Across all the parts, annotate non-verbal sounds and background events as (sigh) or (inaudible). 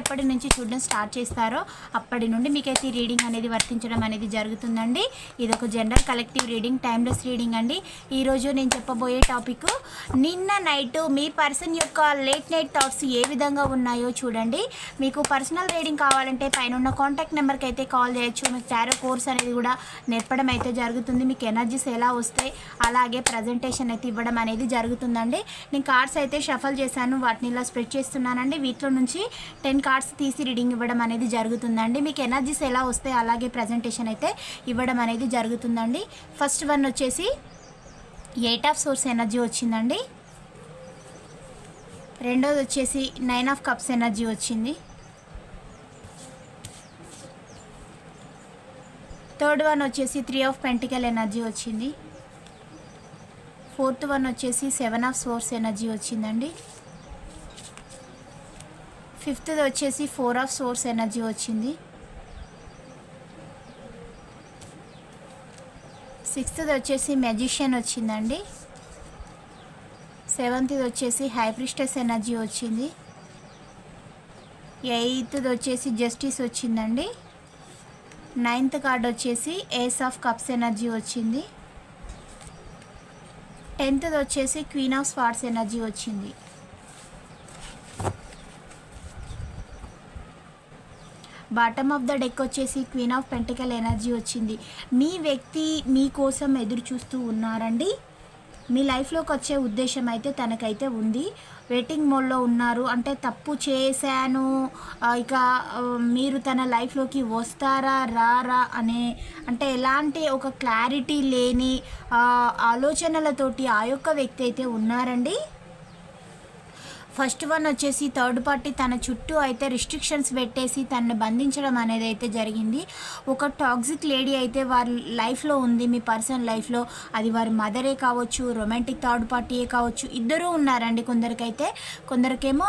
ఎప్పటి నుంచి చూడడం స్టార్ట్ చేస్తారో అప్పటి నుండి మీకైతే ఈ రీడింగ్ అనేది వర్తించడం అనేది జరుగుతుందండి. ఇది ఒక general collective reading timeless reading అండి. ఈరోజు నేను చెప్పబోయే టాపిక్ నిన్న నైట్ మీ పర్సన్ యొక్క లేట్ నైట్ థాట్స్ ఏ విధంగా ఉన్నాయో చూడండి. మీకు పర్సనల్ రీడింగ్ కావాలంటే పైన ఉన్న కాంటాక్ట్ నెంబర్కి అయితే కాల్ చేయొచ్చు. మీకు టారో కోర్స్ అనేది కూడా నేర్పడం అయితే జరుగుతుంది. మీకు ఎనర్జీస్ ఎలా వస్తాయి అలాగే ప్రజెంటేషన్ అయితే ఇవ్వడం అనేది జరుగుతుందండి. నేను కార్డ్స్ అయితే షఫల్ చేశాను. వాటిని ఇలా స్ప్రెడ్ చేస్తున్నానండి. వీటిలో నుంచి టెన్ కార్డ్స్ తీసి రీడింగ్ ఇవ్వడం అనేది జరుగుతుందండి. మీకు ఎనర్జీస్ ఎలా వస్తాయి అలాగే ప్రజెంటేషన్ అయితే ఇవ్వడం అనేది జరుగుతుందండి. ఫస్ట్ వన్ వచ్చేసి ఎయిట్ ఆఫ్ సోర్స్ ఎనర్జీ వచ్చిందండి. రెండోది వచ్చేసి నైన్ ఆఫ్ కప్స్ ఎనర్జీ వచ్చింది. థర్డ్ వన్ వచ్చేసి త్రీ ఆఫ్ పెంటికల్ ఎనర్జీ వచ్చింది. ఫోర్త్ వన్ వచ్చేసి సెవెన్ ఆఫ్ సోర్స్ ఎనర్జీ వచ్చిందండి. ఫిఫ్త్ది వచ్చేసి ఫోర్ ఆఫ్ సోర్స్ ఎనర్జీ వచ్చింది. సిక్స్త్ది వచ్చేసి మెజిషియన్ వచ్చిందండి. సెవెంత్ది వచ్చేసి హైప్రిస్టస్ ఎనర్జీ వచ్చింది. ఎయిత్ది వచ్చేసి జస్టిస్ వచ్చిందండి. నైన్త్ కార్డ్ వచ్చేసి ఏస్ ఆఫ్ కప్స్ ఎనర్జీ వచ్చింది. టెన్త్ది వచ్చేసి క్వీన్ ఆఫ్ స్పాట్స్ ఎనర్జీ వచ్చింది. బాటమ్ ఆఫ్ ద డెక్ వచ్చేసి క్వీన్ ఆఫ్ పెంటికల్ ఎనర్జీ వచ్చింది. మీ వ్యక్తి మీకోసం ఎదురు చూస్తూ ఉన్నారండి. మీ లైఫ్లోకి వచ్చే ఉద్దేశం అయితే తనకైతే ఉంది. వెయిటింగ్ మోడ్లో ఉన్నారు. అంటే తప్పు చేశాను. ఇక మీరు తన లైఫ్లోకి వస్తారా రారా అనే అంటే ఎలాంటి ఒక క్లారిటీ లేని ఆ, ఆలోచనలతోటి ఆ యొక్క వ్యక్తి అయితే ఉన్నారండి. ఫస్ట్ వన్ వచ్చేసి థర్డ్ పార్టీ తన చుట్టూ అయితే రిస్ట్రిక్షన్స్ పెట్టేసి తనని బంధించడం అనేది అయితే జరిగింది. ఒక టాక్సిక్ లేడీ అయితే వారి లైఫ్లో ఉంది మీ పర్సన్ లైఫ్లో అది వారి మదరే కావచ్చు రొమాంటిక్ థర్డ్ పార్టీయే కావచ్చు ఇద్దరూ ఉన్నారండి కొందరికైతే. కొందరికేమో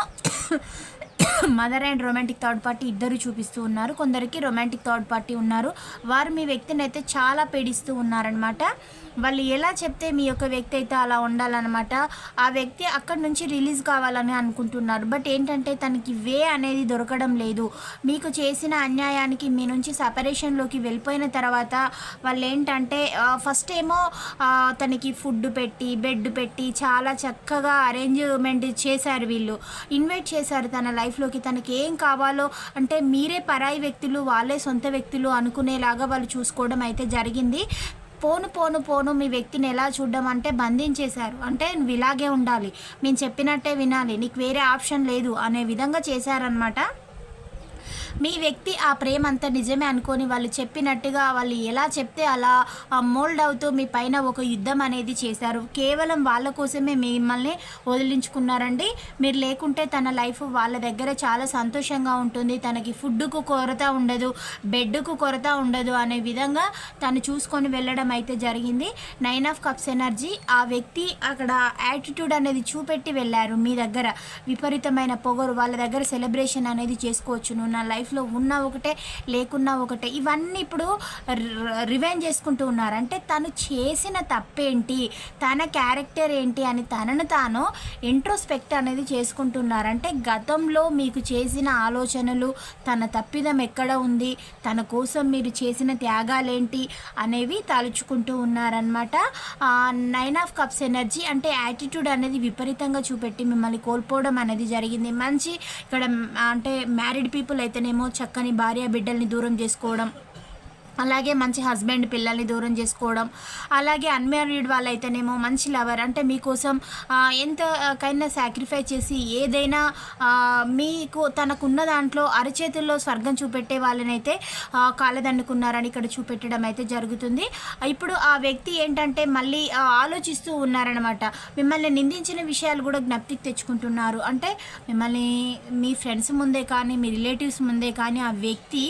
mother and romantic third party ఇద్దరు చూపిస్తూ ఉన్నారు. కొందరికి రొమాంటిక్ థర్డ్ పార్టీ ఉన్నారు. వారు మీ వ్యక్తిని అయితే చాలా పీడిస్తూ ఉన్నారనమాట వాళ్ళు ఎలా చెప్తే మీ యొక్క వ్యక్తి అయితే అలా ఉండాలన్నమాట? ఆ వ్యక్తి అక్కడి నుంచి రిలీజ్ కావాలని అనుకుంటున్నారు. బట్ ఏంటంటే తనకి వే అనేది దొరకడం లేదు. మీకు చేసిన అన్యాయానికి మీ నుంచి సపరేషన్లోకి వెళ్ళిపోయిన తర్వాత వాళ్ళు ఏంటంటే ఫస్ట్ ఏమో తనకి ఫుడ్ పెట్టి బెడ్ పెట్టి చాలా చక్కగా అరేంజ్మెంట్ చేశారు వీళ్ళు. ఇన్వైట్ చేశారు తన లైఫ్లోకి తనకి ఏం కావాలో అంటే మీరే పరాయి వ్యక్తులు వాళ్ళే సొంత వ్యక్తులు అనుకునేలాగా వాళ్ళు చూసుకోవడం అయితే జరిగింది. పోను పోను పోను మీ వ్యక్తిని ఎలా చూడడం అంటే బంధించేశారు. అంటే నువ్వు ఇలాగే ఉండాలి. మేము చెప్పినట్టే వినాలి. నీకు వేరే ఆప్షన్ లేదు అనే విధంగా చేశారనమాట మీ వ్యక్తి ఆ ప్రేమ అంతా నిజమే అనుకొని వాళ్ళు చెప్పినట్టుగా వాళ్ళు ఎలా చెప్తే అలా మోల్డ్ అవుతూ మీ పైన ఒక యుద్ధం అనేది చేశారు. కేవలం వాళ్ళ కోసమే మిమ్మల్ని వదిలించుకున్నారండి. మీరు లేకుంటే తన లైఫ్ వాళ్ళ దగ్గర చాలా సంతోషంగా ఉంటుంది. తనకి ఫుడ్కు కొరత ఉండదు బెడ్కు కొరత ఉండదు అనే విధంగా తను చూసుకొని వెళ్ళడం అయితే జరిగింది. నైన్ ఆఫ్ కప్స్ ఎనర్జీ ఆ వ్యక్తి అక్కడ యాటిట్యూడ్ అనేది చూపెట్టి వెళ్ళారు మీ దగ్గర. విపరీతమైన పొగరు వాళ్ళ దగ్గర సెలబ్రేషన్ అనేది చేసుకోవచ్చు నువ్వు నా లైఫ్లో ఉన్నా ఒకటే లేకున్నా ఒకటే. ఇవన్నీ ఇప్పుడు రివైన్ చేసుకుంటూ ఉన్నారు. అంటే తను చేసిన తప్పేంటి? తన క్యారెక్టర్ ఏంటి అని తనను తాను ఇంట్రోస్పెక్ట్ అనేది చేసుకుంటున్నారు. అంటే గతంలో మీకు చేసిన ఆలోచనలు తన తప్పిదం ఎక్కడ ఉంది? తన కోసం మీరు చేసిన త్యాగాలేంటి? అనేవి తలుచుకుంటూ ఉన్నారనమాట నైన్ ఆఫ్ కప్స్ ఎనర్జీ అంటే యాటిట్యూడ్ అనేది విపరీతంగా చూపెట్టి మిమ్మల్ని కోల్పోవడం అనేది జరిగింది. మంచి ఇక్కడ అంటే మ్యారీడ్ పీపుల్ అయితేనేమో చక్కని భార్య బిడ్డల్ని దూరం చేసుకోవడం. అలాగే మంచి హస్బెండ్ పిల్లల్ని దూరం చేసుకోవడం అలాగే అన్మ్యారీడ్ వాళ్ళైతేనేమో మంచి లవర్. అంటే మీకోసం ఎంతకైనా సాక్రిఫై చేసి ఏదైనా మీకు తనకున్న దాంట్లో అరచేతుల్లో స్వర్గం చూపెట్టే వాళ్ళనైతే ఆ, ఇక్కడ చూపెట్టడం అయితే జరుగుతుంది. ఇప్పుడు ఆ వ్యక్తి ఏంటంటే మళ్ళీ ఆలోచిస్తూ ఉన్నారనమాట. మిమ్మల్ని నిందించిన విషయాలు కూడా జ్ఞప్తికి తెచ్చుకుంటున్నారు. అంటే మిమ్మల్ని మీ ఫ్రెండ్స్ ముందే కానీ మీ రిలేటివ్స్ ముందే కానీ ఆ వ్యక్తి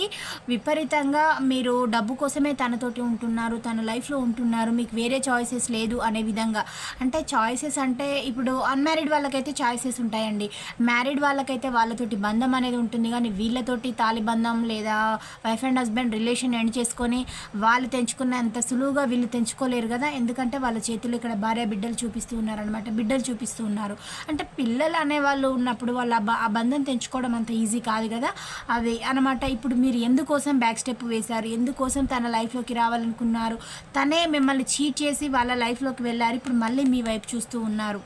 విపరీతంగా మీరు డబ్బు కోసమే తనతోటి ఉంటున్నారు తన లైఫ్లో ఉంటున్నారు మీకు వేరే చాయిసెస్ లేదు అనే విధంగా. అంటే చాయిసెస్ అంటే ఇప్పుడు అన్మ్యారీడ్ వాళ్ళకైతే చాయిసెస్ ఉంటాయండి. మ్యారీడ్ వాళ్ళకైతే వాళ్ళతోటి బంధం అనేది ఉంటుంది. కానీ వీళ్ళతోటి తాలిబంధం లేదా wife and husband relation end చేసుకొని వాళ్ళు తెంచుకున్నంత సులువుగా వీళ్ళు తెంచుకోలేరు కదా. ఎందుకంటే వాళ్ళ చేతులు ఇక్కడ భార్య బిడ్డలు చూపిస్తూ ఉన్నారనమాట బిడ్డలు చూపిస్తూ ఉన్నారు. అంటే పిల్లలు అనేవాళ్ళు ఉన్నప్పుడు వాళ్ళ ఆ బ- ఆ బంధం తెంచుకోవడం అంత ఈజీ కాదు కదా. అది అనమాట ఇప్పుడు మీరు ఎందుకోసం బ్యాక్ స్టెప్ వేశారు? ఎందుకు కోసం తన లైఫ్లోకి రావాలనుకున్నారు. తనే మిమ్మల్ని చీట్ చేసి వాళ్ళ లైఫ్లోకి వెళ్ళారు. ఇప్పుడు మళ్ళీ మీ వైపు చూస్తూ ఉన్నారు.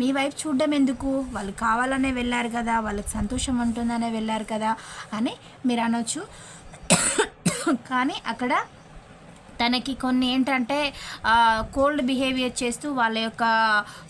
మీ వైపు చూడడం ఎందుకు? వాళ్ళు కావాలనే వెళ్ళారు కదా. వాళ్ళకి సంతోషం ఉంటుందనే వెళ్ళారు కదా అని మీరు అనొచ్చు. (coughs) కానీ అక్కడ తనకి కొన్ని ఏంటంటే కోల్డ్ బిహేవియర్ చేస్తూ వాళ్ళ యొక్క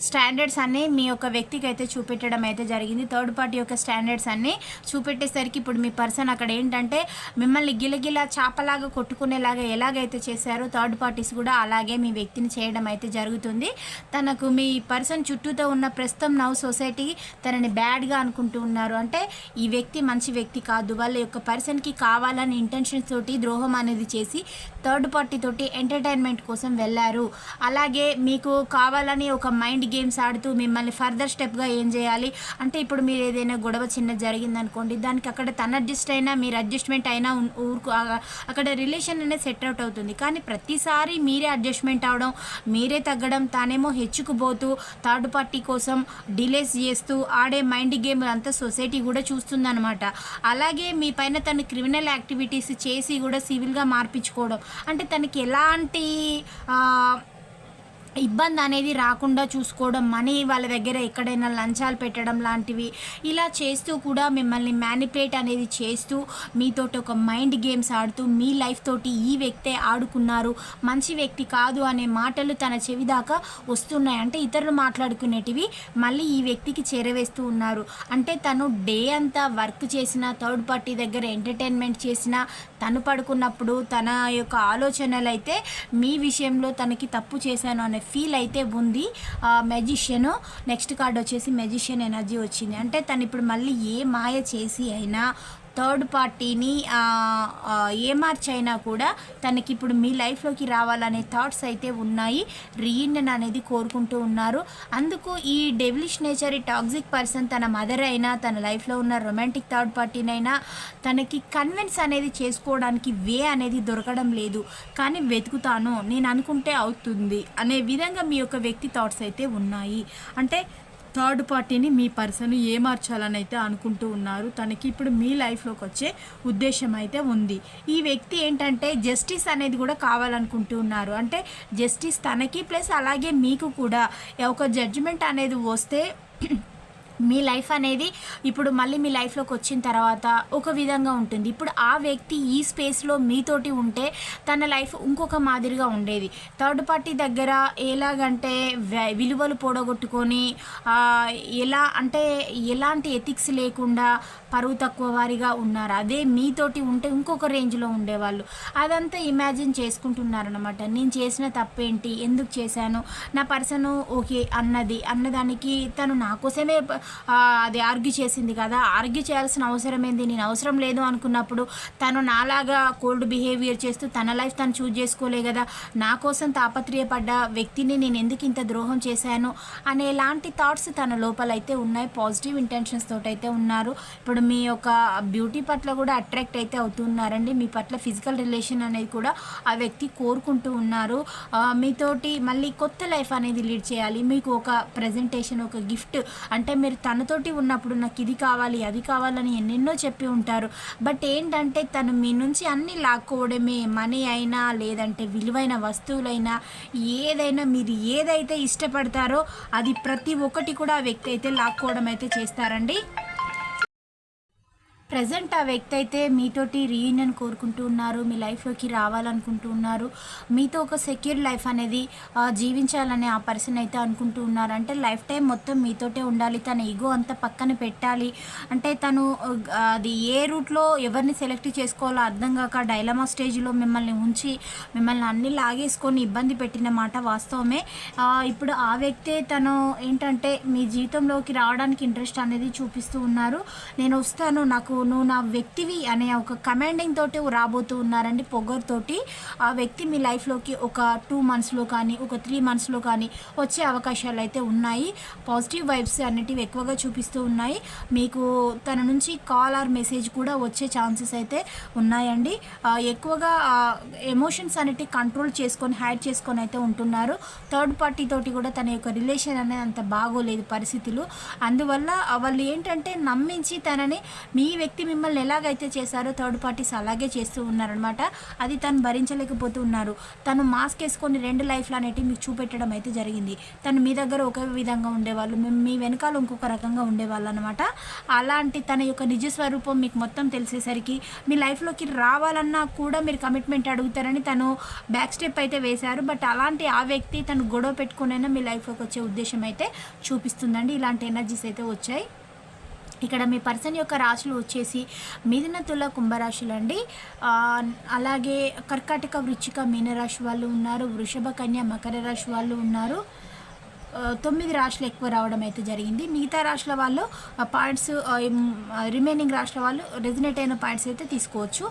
స్టాండర్డ్స్ అన్నీ మీ యొక్క వ్యక్తికి అయితే చూపెట్టడం అయితే జరిగింది. థర్డ్ పార్టీ యొక్క స్టాండర్డ్స్ అన్నీ చూపెట్టేసరికి ఇప్పుడు మీ పర్సన్ అక్కడ ఏంటంటే మిమ్మల్ని గిలగిల చేపలాగా కొట్టుకునేలాగా ఎలాగైతే చేశారో థర్డ్ పార్టీస్ కూడా అలాగే మీ వ్యక్తిని చేయడం అయితే జరుగుతుంది. తనకు మీ పర్సన్ చుట్టూతో ఉన్న ప్రస్తుతం నవ్ సొసైటీ తనని బ్యాడ్గా అనుకుంటూ ఉన్నారు. అంటే ఈ వ్యక్తి మంచి వ్యక్తి కాదు. వాళ్ళ యొక్క పర్సన్కి కావాలని ఇంటెన్షన్స్ తోటి ద్రోహం అనేది చేసి థర్డ్ పార్టీ తోటి ఎంటర్టైన్మెంట్ కోసం వెళ్ళారు. అలాగే మీకు కావాలని ఒక మైండ్ గేమ్స్ ఆడుతూ మిమ్మల్ని ఫర్దర్ స్టెప్గా ఏం చేయాలి? అంటే ఇప్పుడు మీరు ఏదైనా గొడవ చిన్న జరిగిందనుకోండి దానికి అక్కడ తన అడ్జస్ట్ అయినా మీరు అడ్జస్ట్మెంట్ అయినా ఊరుకు అక్కడ రిలేషన్ అనేది సెట్ అవుట్ అవుతుంది. కానీ ప్రతిసారి మీరే అడ్జస్ట్మెంట్ అవడం మీరే తగ్గడం తానేమో హెచ్చుకుపోతూ థర్డ్ పార్టీ కోసం డిలేస్ చేస్తూ ఆడే మైండ్ గేమ్ అంతా సొసైటీ కూడా చూస్తుందన్నమాట. అలాగే మీ పైన తను క్రిమినల్ యాక్టివిటీస్ చేసి కూడా సివిల్గా మార్పించుకోవడం. అంటే ఎలాంటి ఇబ్బంది అనేది రాకుండా చూసుకోవడం మనీ వాళ్ళ దగ్గర ఎక్కడైనా లంచాలు పెట్టడం లాంటివి ఇలా చేస్తూ కూడా మిమ్మల్ని మ్యానిపులేట్ అనేది చేస్తూ మీతోటి ఒక మైండ్ గేమ్స్ ఆడుతూ మీ లైఫ్ తోటి ఈ వ్యక్తే ఆడుకున్నారు మంచి వ్యక్తి కాదు అనే మాటలు తన చెవి దాకా వస్తున్నాయి. అంటే ఇతరులు మాట్లాడుకునేటివి మళ్ళీ ఈ వ్యక్తికి చేరవేస్తూ ఉన్నారు. అంటే తను డే అంతా వర్క్ చేసిన థర్డ్ పార్టీ దగ్గర ఎంటర్టైన్మెంట్ చేసిన తను పడుకున్నప్పుడు తన యొక్క ఆలోచనలు అయితే మీ విషయంలో తనకి తప్పు చేశాను అనే ఫీల్ అయితే ఉంది. మెజిషియన్ నెక్స్ట్ కార్డ్ వచ్చేసి మెజిషియన్ ఎనర్జీ వచ్చింది. అంటే తను ఇప్పుడు మళ్ళీ ఏ మాయ చేసి అయినా థర్డ్ పార్టీని ఏమార్చైనా కూడా తనకి ఇప్పుడు మీ లైఫ్లోకి రావాలనే థాట్స్ అయితే ఉన్నాయి. రీయూనియన్ అనేది కోరుకుంటూ ఉన్నారు. అందుకు ఈ డెవిలిష్ నేచర్ ఈ టాక్సిక్ పర్సన్ తన మదర్ అయినా తన లైఫ్లో ఉన్న రొమాంటిక్ థర్డ్ పార్టీనైనా తనకి కన్విన్స్ అనేది చేసుకోవడానికి వే అనేది దొరకడం లేదు. కానీ వెతుకుతాను నేను అనుకుంటే అవుతుంది అనే విధంగా మీ యొక్క వ్యక్తి థాట్స్ అయితే ఉన్నాయి. అంటే థర్డ్ పార్టీని మీ పర్సన్ ఏమార్చాలని అయితే అనుకుంటూ ఉన్నారు తనకి ఇప్పుడు మీ లైఫ్లోకి వచ్చే ఉద్దేశం అయితే ఉంది. ఈ వ్యక్తి ఏంటంటే జస్టిస్ అనేది కూడా కావాలనుకుంటూ ఉన్నారు. అంటే జస్టిస్ తనకి ప్లస్ అలాగే మీకు కూడా. ఒక జడ్జిమెంట్ అనేది వస్తే మీ లైఫ్ అనేది ఇప్పుడు మళ్ళీ మీ లైఫ్లోకి వచ్చిన తర్వాత ఒక విధంగా ఉంటుంది. ఇప్పుడు ఆ వ్యక్తి ఈ స్పేస్లో మీతోటి ఉంటే తన లైఫ్ ఇంకొక మాదిరిగా ఉండేది. థర్డ్ పార్టీ దగ్గర ఎలాగంటే విలువలు పోడగొట్టుకొని ఎలా అంటే ఎలాంటి ఎథిక్స్ లేకుండా పరువు తక్కువ వారిగా ఉన్నారు. అదే మీతోటి ఉంటే ఇంకొక రేంజ్లో ఉండేవాళ్ళు. అదంతా ఇమాజిన్ చేసుకుంటున్నారనమాట నేను చేసిన తప్పేంటి? ఎందుకు చేశాను? నా పర్సన్ ఓకే అన్నది. అన్నదానికి తను నా కోసమే అది ఆర్గ్యూ చేసింది కదా. ఆర్గ్యూ చేయాల్సిన అవసరం ఏంది? నేను అవసరం లేదు అనుకున్నప్పుడు తను నాలాగా కోల్డ్ బిహేవియర్ చేస్తూ తన లైఫ్ తను చూజ్ చేసుకోలే కదా. నా కోసం తాపత్రయపడ్డ వ్యక్తిని నేను ఎందుకు ఇంత ద్రోహం చేశాను అనే ఎలాంటి థాట్స్ తన లోపల అయితే ఉన్నాయి. పాజిటివ్ ఇంటెన్షన్స్ తోటైతే అయితే ఉన్నారు. ఇప్పుడు మీ యొక్క బ్యూటీ పట్ల కూడా అట్రాక్ట్ అయితే అవుతున్నారండి. మీ పట్ల ఫిజికల్ రిలేషన్ అనేది కూడా ఆ వ్యక్తి కోరుకుంటూ ఉన్నారు. మీతోటి మళ్ళీ కొత్త లైఫ్ అనేది లీడ్ చేయాలి. మీకు ఒక ప్రజెంటేషన్ ఒక గిఫ్ట్ అంటే మీరు తనతోటి ఉన్నప్పుడు నాకు ఇది కావాలి అది కావాలని ఎన్నెన్నో చెప్పి ఉంటారు. బట్ ఏంటంటే తను మీ నుంచి అన్ని లాక్కోవడమే మనీ అయినా లేదంటే విలువైన వస్తువులైనా ఏదైనా మీరు ఏదైతే ఇష్టపడతారో అది ప్రతి ఒక్కటి కూడా ఆ వ్యక్తి అయితే లాక్కోవడం అయితే చేస్తారండి. ప్రజెంట్ ఆ వ్యక్తి అయితే మీతోటి రీయూనియన్ కోరుకుంటూ ఉన్నారు మీ లైఫ్లోకి రావాలనుకుంటూ ఉన్నారు. మీతో ఒక సెక్యూర్ లైఫ్ అనేది జీవించాలని ఆ పర్సన్ అయితే అనుకుంటూ ఉన్నారు. అంటే లైఫ్ టైం మొత్తం మీతోటే ఉండాలి తన ఈగో అంతా పక్కన పెట్టాలి. అంటే తను అది ఏ రూట్లో ఎవరిని సెలెక్ట్ చేసుకోవాలో అర్థం కాక డైలమా స్టేజ్లో మిమ్మల్ని ఉంచి మిమ్మల్ని అన్ని లాగేసుకొని ఇబ్బంది పెట్టిన మాట వాస్తవమే. ఇప్పుడు ఆ వ్యక్తే తను ఏంటంటే మీ జీవితంలోకి రావడానికి ఇంట్రెస్ట్ అనేది చూపిస్తూ ఉన్నారు. నేను వస్తాను నాకు నువ్వు నా వ్యక్తివి అనే ఒక కమాండింగ్ తోటి రాబోతూ ఉన్నారండి పొగరుతోటి ఆ వ్యక్తి మీ లైఫ్లోకి ఒక టూ మంత్స్లో కానీ ఒక త్రీ మంత్స్లో కానీ వచ్చే అవకాశాలు అయితే ఉన్నాయి. పాజిటివ్ వైబ్స్ అనేటివి ఎక్కువగా చూపిస్తూ ఉన్నాయి. మీకు తన నుంచి కాల్ ఆర్ మెసేజ్ కూడా వచ్చే ఛాన్సెస్ అయితే ఉన్నాయండి. ఎక్కువగా ఎమోషన్స్ అనేటివి కంట్రోల్ చేసుకొని హ్యాడ్ చేసుకొని అయితే ఉంటున్నారు. థర్డ్ పార్టీ తోటి కూడా తన యొక్క రిలేషన్ అనేది అంత బాగోలేదు పరిస్థితులు. అందువల్ల వాళ్ళు ఏంటంటే నమ్మించి తనని మీ వ్యక్తి మిమ్మల్ని ఎలాగైతే చేశారో థర్డ్ పార్టీస్ అలాగే చేస్తూ ఉన్నారనమాట అది తను భరించలేకపోతూ ఉన్నారు తను మాస్క్ వేసుకొని రెండు లైఫ్లు అనేటివి మీకు చూపెట్టడం అయితే జరిగింది. తను మీ దగ్గర ఒక విధంగా ఉండేవాళ్ళు మేము మీ వెనకాల ఇంకొక రకంగా ఉండేవాళ్ళు అనమాట అలాంటి తన యొక్క నిజ స్వరూపం మీకు మొత్తం తెలిసేసరికి మీ లైఫ్లోకి రావాలన్నా కూడా మీరు కమిట్మెంట్ అడుగుతారని తను బ్యాక్ స్టెప్ అయితే వేశారు. బట్ అలాంటి ఆ వ్యక్తి తను గొడవ పెట్టుకునైనా మీ లైఫ్లోకి వచ్చే ఉద్దేశం అయితే చూపిస్తుందండి. ఇలాంటి ఎనర్జీస్ అయితే వచ్చాయి. ఇక్కడ మీ పర్సన్ యొక్క రాశులు వచ్చేసి మిథున తుల కుంభరాశులు అండి అలాగే కర్కాటక వృచ్చిక మీనరాశి వాళ్ళు ఉన్నారు వృషభ కన్య మకర రాశి వాళ్ళు ఉన్నారు. తొమ్మిది రాశులు ఎక్కువ రావడం అయితే జరిగింది. మిగతా రాశుల వాళ్ళు పాయింట్స్ రిమైనింగ్ రాశుల వాళ్ళు రెజినేట్ అయిన పాయింట్స్ అయితే తీసుకోవచ్చు.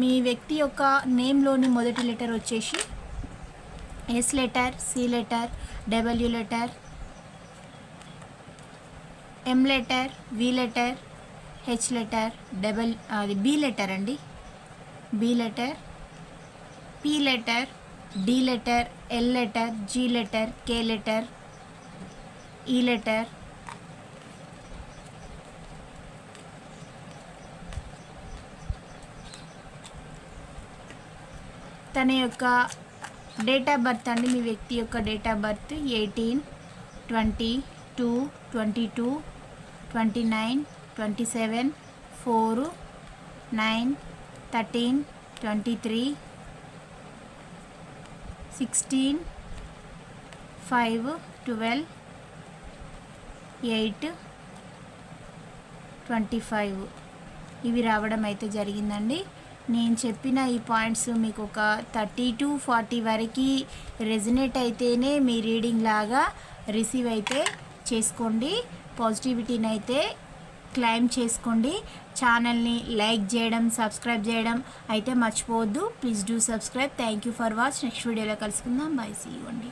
మీ వ్యక్తి యొక్క నేమ్లోని మొదటి లెటర్ వచ్చేసి S letter C letter W letter M letter V letter H letter double అది బి లెటర్ అండి. B letter P letter D letter L letter G letter K letter E letter తన యొక్క డేట్ ఆఫ్ బర్త్ అండి. మీ వ్యక్తి యొక్క date of birth eighteen twenty two twenty two twenty nine twenty seven four nine thirteen twenty three sixteen five twelve eight twenty five ఇవి రావడం అయితే జరిగిందండి. నేను చెప్పిన ఈ పాయింట్స్ మీకు ఒక థర్టీ టు ఫార్టీ వరకు రెజినేట్ అయితేనే మీ రీడింగ్ లాగా రిసీవ్ అయితే చేసుకోండి. పాజిటివిటీని అయితే క్లైమ్ చేసుకోండి. ఛానల్ని లైక్ చేయడం సబ్స్క్రైబ్ చేయడం అయితే మర్చిపోవద్దు. Please do subscribe. Thank you for watch. Next వీడియోలో కలుసుకుందాం. బై. సీ. అండి.